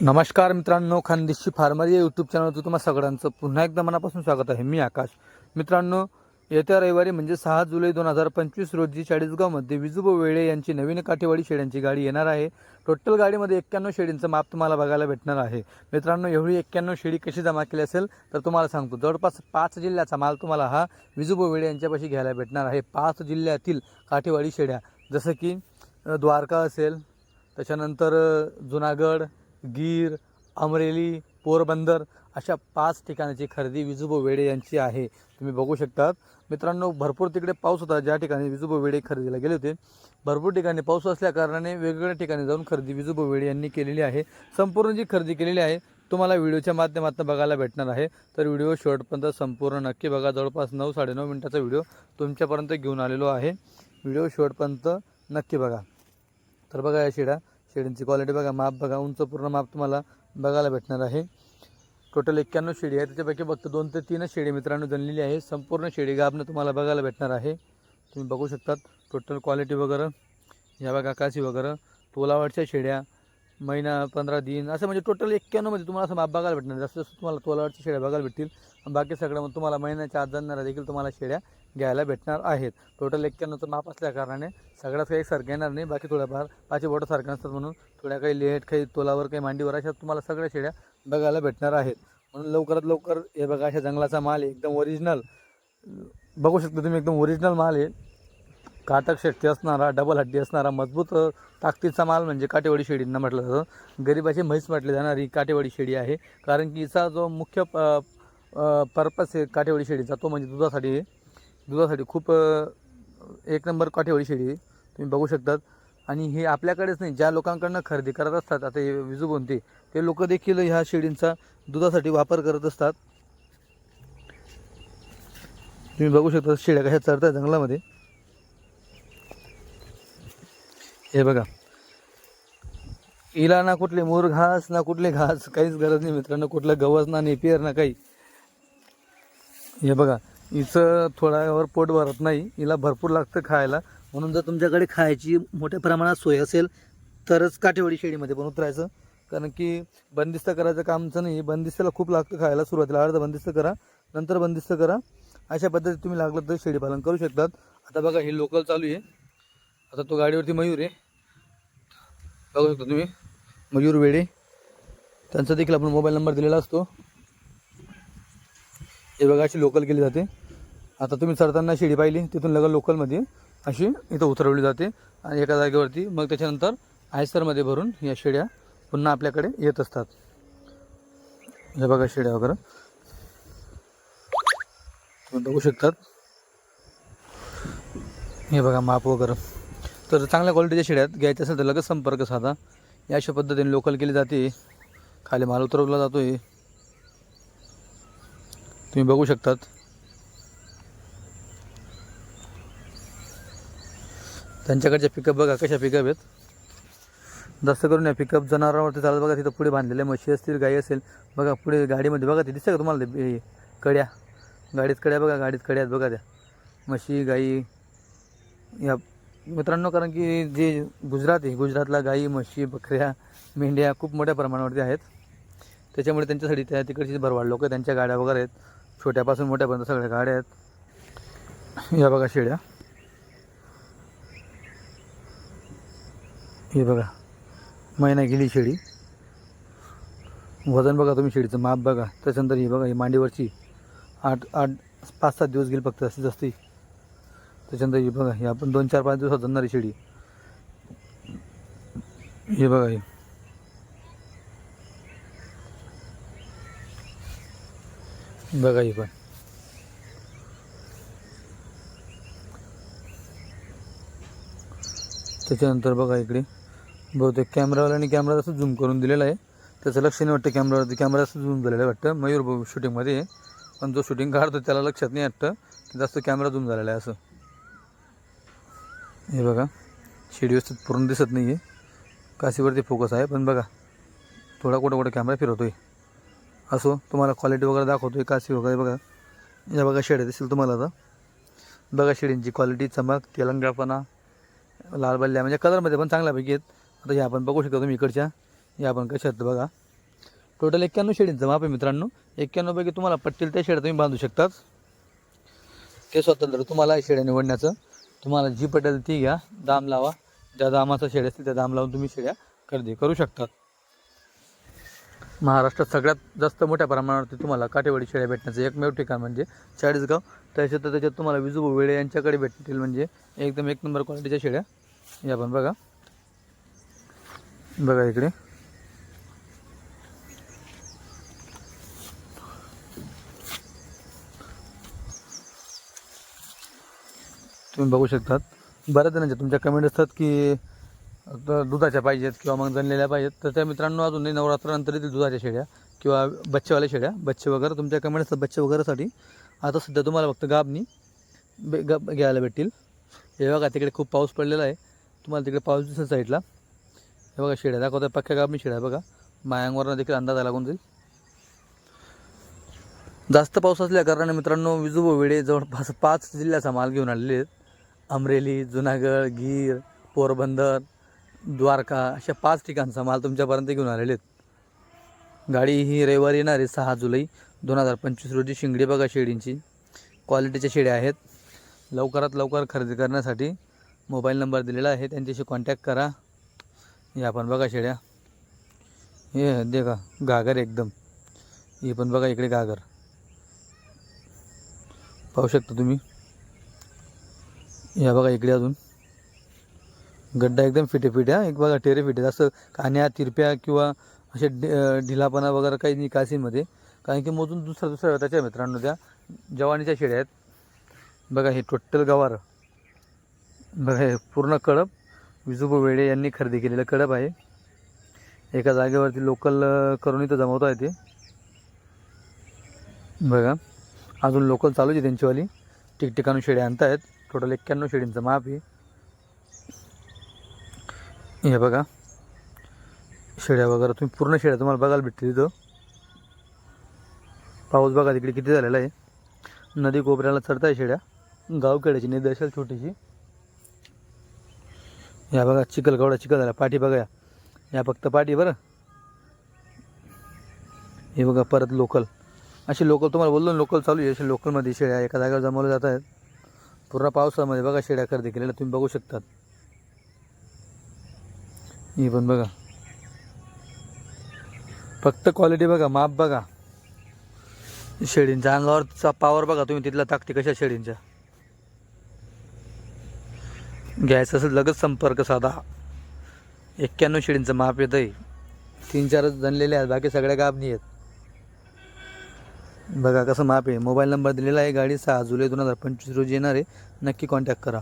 नमस्कार मित्रांनो खानदेशी फार्मर या यूट्यूब चॅनलवर तुम्हा सगळ्यांचं पुन्हा एकदा मनापासून स्वागत आहे. मी आकाश. मित्रांनो येत्या रविवारी म्हणजे सहा जुलै दोन हजार पंचवीस रोजी चाळीसगावमध्ये विजुबो वेळे यांची नवीन काठेवाडी शेड्यांची गाडी येणार आहे. टोटल गाडीमध्ये एक्क्याण्णव शेडींचं माप तुम्हाला बघायला भेटणार आहे. मित्रांनो एवढी एक्क्याण्णव शेडी कशी जमा केली असेल तर तुम्हाला सांगतो. जवळपास पाच जिल्ह्याचा माल तुम्हाला हा विजुबो वेळे यांच्यापाशी घ्यायला भेटणार आहे. पाच जिल्ह्यातील काठेवाडी शेड्या जसं की द्वारका असेल त्याच्यानंतर जुनागड गीर अमरेली पोरबंदर अशा पाच ठिकाणाची खरेदी विजुबो वेडे यांची आहे. तुम्ही बघू शकतात. मित्रांनो भरपूर तिकडे पाऊस होता. ज्या ठिकाणी विजुबो वेडे खरेदीला गेले होते भरपूर ठिकाणी पाऊस असल्याकारणाने वेगवेगळ्या ठिकाणी जाऊन खरेदी विजुबो वेडे यांनी केलेली आहे. संपूर्ण जी खरेदी केलेली आहे तुम्हाला व्हिडिओच्या माध्यमातून बघायला भेटणार आहे. तर व्हिडिओ शॉर्टपर्यंत संपूर्ण नक्की बघा. जवळपास नऊ साडेनऊ मिनटाचा व्हिडिओ तुमच्यापर्यंत घेऊन आलेलो आहे. व्हिडिओ शॉर्टपर्यंत नक्की बघा. तर बघा या शिडा. शेडींची क्वालिटी बघा माप बघा उंच पूर्ण माप तुम्हाला बघायला भेटणार आहे. टोटल एक्क्याण्णव शेडी आहे त्याच्यापैकी फक्त दोन ते तीनच शेडी मित्रांनो जणलेली आहे. संपूर्ण शेडी गाबनं तुम्हाला बघायला भेटणार आहे. तुम्ही बघू शकतात टोटल क्वालिटी वगैरे. या बघा काशी वगैरे. तोलावरच्या शेड्या महिना पंधरा दिन. असं म्हणजे टोटल एक्क्याण्णवमध्ये तुम्हाला असं माप बघायला भेटणार. जास्त जास्त तुम्हाला तोलावरच्या शेड्या बघायला भेटतील. बाकी सगळं मग तुम्हाला महिन्याच्या आत जाणाऱ्या देखील तुम्हाला शेड्या घ्यायला भेटणार आहेत. टोटल एक्क्याण्णवचं माप असल्याकारणाने सगळ्यात काही सारखं येणार नाही. बाकी थोड्याफार पाचशे बोटं सारखं नसतात म्हणून थोड्या काही लेट काही तोलावर काही मांडीवर अशा तुम्हाला सगळ्या शेड्या बघायला भेटणार आहेत. म्हणून लवकरात लवकर हे बघा अशा जंगलाचा माल आहे एकदम ओरिजिनल बघू शकता तुम्ही एकदम ओरिजिनल माल आहे. काटक शेट्टी असणारा डबल हड्डी असणारा मजबूत ताकदीचा माल म्हणजे काटेवाडी शेडींना म्हटलं जातं. गरिबाची म्हैस म्हटली जाणारी काटेवाडी शेडी आहे. कारण की हिचा जो मुख्य पर्पस आहे काटेवाडी शेडीचा तो म्हणजे दुधासाठी आहे. दुधासाठी खूप एक नंबर काठेवाडी शेळी तुम्ही बघू शकतात. आणि हे आपल्याकडेच नाही ज्या लोकांकडनं खरेदी करत असतात आता हे विजू बोनते ते लोक देखील ह्या शेळींचा दुधासाठी वापर करत असतात. तुम्ही बघू शकता शेळ्या कशा चरतात जंगलामध्ये. हे बघा. हिला ना कुठले मोर घास ना कुठले घास काहीच गरज नाही मित्रांनो कुठलं गवस ना नेपियर ना काही. हे बघा. हिचं थोड्यावर पोट भरत नाही. हिला भरपूर लागतं खायला. म्हणून जर तुमच्याकडे खायची मोठ्या प्रमाणात सोय असेल तरच काठेवाडी शेळीमध्ये पण उतरायचं. कारण की बंदिस्त करायचं कामचं नाही. बंदिस्ताला खूप लागतं खायला सुरुवातीला. अर्ध बंदिस्त करा नंतर बंदिस्त करा. अशा पद्धतीत तुम्ही लागलं तर शेळीपालन करू शकतात. आता बघा हे लोकल चालू आहे. आता तो गाडीवरती मयूर आहे. बघू शकता तुम्ही. मयूर वेडे. त्यांचा देखील आपण मोबाईल नंबर दिलेला असतो. हे बघा अशी लोकल केली जाते. आता तुम्ही चढताना शिडी पाहिली तिथून लगेच लोकलमध्ये अशी इथं उतरवली जाते. आणि एका जागेवरती मग त्याच्यानंतर आयसरमध्ये भरून या शेड्या पुन्हा आपल्याकडे येत असतात. हे बघा शेड्या वगैरे. तुम्ही बघू शकतात. हे बघा माप वगैरे. तर चांगल्या क्वालिटीच्या शेड्यात घ्यायच्या असेल तर लगेच संपर्क साधा. या अशा पद्धतीने लोकल केली जाते. खाली माल उतरवला जातो आहे तुम्ही बघू शकतात. त्यांच्याकडच्या पिकअप बघा कशा पिकअप आहेत. जास्त करून या पिकअप जनावरांवरती चालत बघा तिथं पुढे बांधलेल्या म्हशी असतील गाई असेल बघा पुढे गाडीमध्ये बघा ते दिसतं का तुम्हाला ते कड्या? गाडीत कड्या बघा गाडीत कड्या आहेत बघा त्या. म्हशी गाई या मित्रांनो कारण की जे गुजरात आहे गुजरातला गाई म्हशी बकऱ्या मेंढ्या खूप मोठ्या प्रमाणावरती आहेत. त्याच्यामुळे त्यांच्यासाठी त्या तिकडची भरवाड लोक त्यांच्या गाड्या वगैरे आहेत. छोट्यापासून मोठ्यापर्यंत सगळ्या गाड्या आहेत. या बघा शेड्या. हे बघा महिना गेली शेळी वजन बघा तुम्ही शेळीचं माप बघा. त्याच्यानंतर ही बघा ही मांडीवरची आठ आठ पाच सात दिवस गेली फक्त जास्तीत जास्त त्याच्यानंतर ही बघा ही आपण दोन चार पाच दिवसात जाणारी शेळी हे बघा ही. बघा ही पण त्याच्यानंतर बघा इकडे. बहुतेक कॅमेरावाल्याने कॅमेरा असं झूम करून दिलेला आहे. त्याचं लक्ष नाही वाटतं कॅमेरावरती कॅमेरा असं झूम झालेलं आहे वाटतं. मयूर शूटिंगमध्ये आहे. पण जो शूटिंग काढतो त्याला लक्षात नाही वाटतं. की जास्त कॅमेरा झूम झालेला आहे असं. हे बघा. शेडी व्यवस्थित पूर्ण दिसत नाही आहे काशीवरती फोकस आहे. पण बघा. थोडा कुठं कुठं कॅमेरा फिरवतो आहे असो तुम्हाला क्वालिटी वगैरे दाखवतो आहे काशी वगैरे बघा. या बघा शेड्या दिसेल तुम्हाला आता. बघा शेडींची क्वालिटी चमक तेलंगापणा लाल बल्ल्या म्हणजे कलरमध्ये पण चांगल्यापैकी आहेत. आता हे आपण बघू शकतो तुम्ही इकडच्या. या आपण कशा आहेत बघा. टोटल एक्क्याण्णव शेडींचं माप आहे मित्रांनो. एक्क्याण्णवपैकी तुम्हाला पटतील त्या शेड्या तुम्ही बांधू शकतात. ते स्वतंत्र तुम्हाला शेड्या निवडण्याचं. तुम्हाला जी पटेल ती घ्या दाम लावा. ज्या दामाचा शेड्या असतील त्या दाम लावून तुम्ही शेड्या खरेदी करू शकतात. महाराष्ट्रात सगळ्यात जास्त मोठ्या प्रमाणावरती तुम्हाला काठेवाडी शेळ्या भेटण्याचं एकमेव ठिकाण म्हणजे चाळीसगाव. त्याच्यात त्याच्यात तुम्हाला विजू वेळे यांच्याकडे भेटतील म्हणजे एकदम एक नंबर क्वालिटीच्या शेळ्या. या पण बघा. बघा इकडे. तुम्ही बघू शकतात. बऱ्याच जणांच्या तुमच्या कमेंट असतात की दुधाच्या पाहिजेत किंवा मग जणलेल्या पाहिजेत. तर त्या मित्रांनो अजूनही नवरात्रानंतर येतील दुधाच्या शेळ्या किंवा बच्चेवाल्या शेळ्या बच्चे वगैरे तुमच्या कमेंट असतात बच्चे वगैरेसाठी. आता सध्या तुम्हाला फक्त गाबनी बे गाब घ्यायला भेटतील. हे बघा तिकडे खूप पाऊस पडलेला आहे. तुम्हाला तिकडे पाऊस दिसेल साईडला. हे बघा शेड्या दाखवतात पक्क्या गाबनी शेड्या बघा. मायांगवरनं देखील अंदाज लागून जाईल. जास्त पाऊस असल्या कारणाने मित्रांनो विजूब वेळे जवळपास पाच जिल्ह्याचा माल घेऊन आलेले आहेत. अमरेली जुनागड गीर पोरबंदर द्वारका अशा पाच ठिकाणचा माल तुमच्यापर्यंत घेऊन आलेले आहेत. गाडी ही रविवारी येणार आहे सहा जुलै दोन हजार पंचवीस रोजी. शिंगडी बघा शेळींची क्वालिटीच्या शेळ्या आहेत. लवकरात लवकर खरेदी करण्यासाठी मोबाईल नंबर दिलेला आहे. त्यांच्याशी कॉन्टॅक्ट करा. हे आपण बघा शेळ्या हे देखा घागर एकदम. हे पण बघा इकडे घागर. पाहू शकता तुम्ही. या बघा इकडे अजून. गड्डा एकदम फिटे फिटे हा. एक बघा टेरे फिटे असं कान्या तिरप्या किंवा असे ढिलापणा वगैरे काही नाही कासीमध्ये कारण की मोजून दुसरा दुसऱ्या त्याच्या मित्रांनो त्या. जवानीच्या शेळ्या आहेत. बघा हे टोटल गवार. बघा हे पूर्ण कळप. विजूबो वेळे यांनी खरेदी केलेलं कळप आहे. एका जागेवरती लोकल करून इथं जमवता येते बघा अजून लोकल चालूच आहे त्यांचीवाली. ठिकठिकाणून शेड्या आणतायत. टोटल एक्क्याण्णव शेडींचं माप आहे. हे बघा. शेळ्या वगैरे तुम्ही पूर्ण शेळ्या तुम्हाला बघायला भेटतील इथं. पाऊस बघा तिकडे किती झालेला आहे. नदी कोपऱ्याला चढताय शेड्या गावखेड्याची नदी असेल छोटीशी. या बघा चिखल कवडा चिखल झाला. पाठी बघा या. फक्त पाठी बरं. हे बघा परत लोकल. असे लोकल तुम्हाला बोललो लोकल चालू आहे. असे लोकलमध्ये शेळ्या एका जागेवर जमवल्या जात आहेत. पूर्ण पावसामध्ये बघा शेळ्या खरेदी केलेल्या तुम्ही बघू शकतात. ही पण बघा. फक्त क्वालिटी बघा माप बघा. शेडींचा अंगावरचा पावर बघा तुम्ही तिथला ताकती कशा शेळींच्या? घ्यायचं असेल लगेच संपर्क साधा. एक्क्याण्णव शेळींचं माप येत आहे तीन चारच जणलेले आहेत बाकी सगळ्या गाबणी आहेत. बघा कसं माप आहे. मोबाईल नंबर दिलेला आहे गाडी सहा जुलै दोन हजार पंचवीस रोजी येणार आहे. नक्की कॉन्टॅक्ट करा.